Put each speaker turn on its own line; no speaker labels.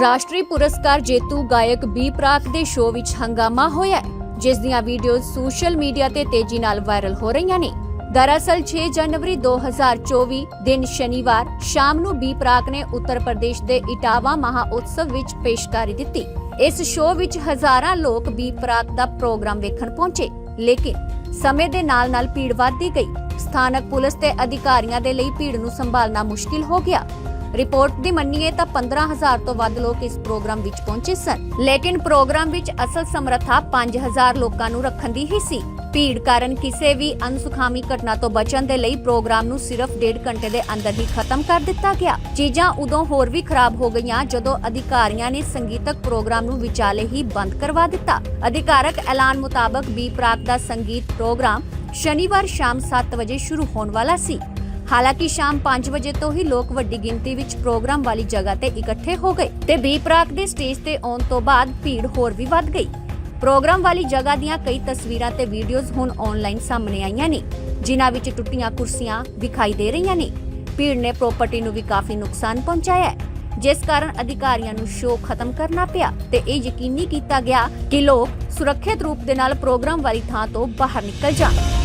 ਰਾਸ਼ਟਰੀ ਪੁਰਸਕਾਰ ਜੇਤੂ ਗਾਇਕ ਬੀ ਪ੍ਰਾਕ ਦੇ ਸ਼ੋਅ ਵਿੱਚ ਹੰਗਾਮਾ ਹੋਇਆ ਹੈ, ਜਿਸ ਦੀਆਂ ਵੀਡੀਓਜ਼ ਸੋਸ਼ਲ ਮੀਡੀਆ ਤੇ ਤੇਜ਼ੀ ਨਾਲ ਵਾਇਰਲ ਹੋ ਰਹੀਆਂ ਨੇ। ਦਰਅਸਲ 6 ਜਨਵਰੀ 2024 ਦਿਨ ਸ਼ਨੀਵਾਰ ਸ਼ਾਮ ਨੂੰ ਬੀ ਪ੍ਰਾਕ ਨੇ ਉੱਤਰ ਪ੍ਰਦੇਸ਼ ਦੇ ਇਟਾਵਾ ਮਹਾ ਉਤਸਵ ਵਿੱਚ ਪੇਸ਼ਕਾਰੀ ਦਿੱਤੀ। ਇਸ ਸ਼ੋਅ ਵਿੱਚ ਹਜ਼ਾਰਾਂ ਲੋਕ ਬੀ ਪ੍ਰਾਕ ਦਾ ਪ੍ਰੋਗਰਾਮ ਵੇਖਣ ਪਹੁੰਚੇ ਲੇਕਿਨ ਸਮੇਂ ਦੇ ਨਾਲ-ਨਾਲ ਭੀੜ ਵੱਧਦੀ ਗਈ। ਸਥਾਨਕ ਪੁਲਿਸ ਤੇ ਅਧਿਕਾਰੀਆਂ ਦੇ ਲਈ ਭੀੜ ਨੂੰ ਸੰਭਾਲਣਾ ਮੁਸ਼ਕਿਲ ਹੋ ਗਿਆ। ਰਿਪੋਰਟ ਦੀ ਮੰਨੀਏ ਤਾਂ 15000 ਤੋਂ ਵੱਧ ਲੋਕ ਇਸ ਪ੍ਰੋਗਰਾਮ ਵਿੱਚ ਪਹੁੰਚੇ ਸਨ। ਲੇਕਿਨ ਪ੍ਰੋਗਰਾਮ ਵਿੱਚ ਅਸਲ ਸਮਰੱਥਾ 5000 ਲੋਕਾਂ ਨੂੰ ਰੱਖਣ ਦੀ ਹੀ ਸੀ। ਭੀੜ ਕਾਰਨ ਕਿਸੇ ਵੀ ਅਨਸੁਖਾਵੀ ਘਟਨਾ ਤੋਂ ਬਚਣ ਦੇ ਲਈ ਪ੍ਰੋਗਰਾਮ ਨੂੰ ਸਿਰਫ ਡੇਢ ਘੰਟੇ ਦੇ ਅੰਦਰ ਹੀ ਖਤਮ ਕਰ ਦਿੱਤਾ ਗਿਆ। ਚੀਜ਼ਾਂ ਉਦੋਂ ਹੋਰ ਵੀ ਖਰਾਬ ਹੋ ਗਈਆਂ ਜਦੋਂ ਅਧਿਕਾਰੀਆਂ ਨੇ ਸੰਗੀਤਕ ਪ੍ਰੋਗਰਾਮ ਨੂੰ ਵਿਚਾਲੇ ਹੀ ਬੰਦ ਕਰਵਾ ਦਿੱਤਾ। ਅਧਿਕਾਰਕ ਐਲਾਨ ਮੁਤਾਬਕ ਬੀ ਪ੍ਰਾਕ ਦਾ ਸੰਗੀਤ ਪ੍ਰੋਗਰਾਮ ਸ਼ਨੀਵਾਰ ਸ਼ਾਮ 7 ਵਜੇ ਸ਼ੁਰੂ ਹੋਣ ਵਾਲਾ ਸੀ। ਹਾਲਾਂਕਿ ਸ਼ਾਮ 5 ਵਜੇ ਤੋਂ ਹੀ ਲੋਕ ਵੱਡੀ ਗਿਣਤੀ ਵਿੱਚ ਪ੍ਰੋਗਰਾਮ ਵਾਲੀ ਜਗ੍ਹਾ ਤੇ ਇਕੱਠੇ ਹੋ ਗਏ ਤੇ ਬੀ ਪ੍ਰਾਕ ਦੇ ਸਟੇਜ ਤੇ ਆਉਣ ਤੋਂ ਬਾਅਦ ਭੀੜ ਹੋਰ ਵੀ ਵੱਧ ਗਈ। ਪ੍ਰੋਗਰਾਮ ਵਾਲੀ ਜਗ੍ਹਾ ਦੀਆਂ ਕਈ ਤਸਵੀਰਾਂ ਤੇ ਵੀਡੀਓਜ਼ ਹੁਣ ਆਨਲਾਈਨ ਸਾਹਮਣੇ ਆਈਆਂ ਨੇ, ਜਿਨ੍ਹਾਂ ਵਿੱਚ ਟੁੱਟੀਆਂ ਕੁਰਸੀਆਂ ਵਿਖਾਈ ਦੇ ਰਹੀਆਂ ਨੇ। ਭੀੜ ਨੇ ਪ੍ਰਾਪਰਟੀ ਨੂੰ ਵੀ ਕਾਫੀ ਨੁਕਸਾਨ ਪਹੁੰਚਾਇਆ ਜਿਸ ਕਾਰਨ ਅਧਿਕਾਰੀਆਂ ਨੂੰ ਸ਼ੋਅ ਖਤਮ ਕਰਨਾ ਪਿਆ ਤੇ ਇਹ ਯਕੀਨੀ ਕੀਤਾ ਗਿਆ ਕਿ ਲੋਕ ਸੁਰੱਖਿਅਤ ਰੂਪ ਦੇ ਨਾਲ ਪ੍ਰੋਗਰਾਮ ਵਾਲੀ ਥਾਂ ਤੋਂ ਬਾਹਰ ਨਿਕਲ ਜਾਣ।